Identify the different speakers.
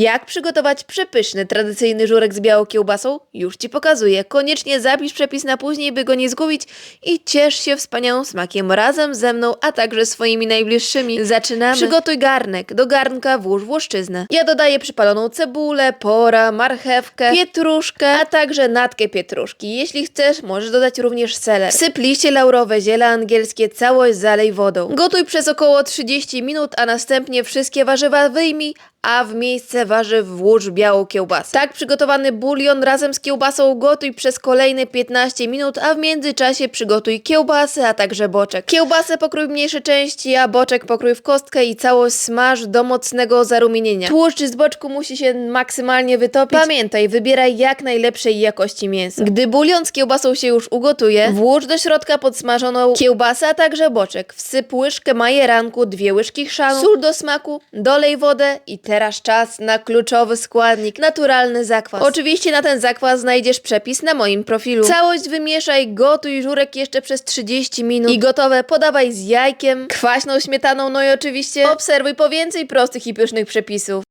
Speaker 1: Jak przygotować przepyszny, tradycyjny żurek z białą kiełbasą? Już Ci pokazuję. Koniecznie zapisz przepis na później, by go nie zgubić i ciesz się wspaniałym smakiem razem ze mną, a także swoimi najbliższymi. Zaczynamy. Przygotuj garnek. Do garnka włóż włoszczyznę. Ja dodaję przypaloną cebulę, pora, marchewkę, pietruszkę, a także natkę pietruszki. Jeśli chcesz, możesz dodać również seler. Wsyp liście laurowe, ziele angielskie, całość zalej wodą. Gotuj przez około 30 minut, a następnie wszystkie warzywa wyjmij, a w miejsce warzyw włóż białą kiełbasę. Tak przygotowany bulion razem z kiełbasą gotuj przez kolejne 15 minut, a w międzyczasie przygotuj kiełbasę, a także boczek. Kiełbasę pokrój w mniejsze części, a boczek pokrój w kostkę i całość smaż do mocnego zarumienienia. Tłuszcz z boczku musi się maksymalnie wytopić. Pamiętaj, wybieraj jak najlepszej jakości mięso. Gdy bulion z kiełbasą się już ugotuje, włóż do środka podsmażoną kiełbasę, a także boczek. Wsyp łyżkę majeranku, dwie łyżki chrzanu, sól do smaku, dolej wodę i teraz czas na kluczowy składnik, naturalny zakwas. Oczywiście na ten zakwas znajdziesz przepis na moim profilu. Całość wymieszaj, gotuj żurek jeszcze przez 30 minut i gotowe podawaj z jajkiem, kwaśną śmietaną, no i oczywiście obserwuj po więcej prostych i pysznych przepisów.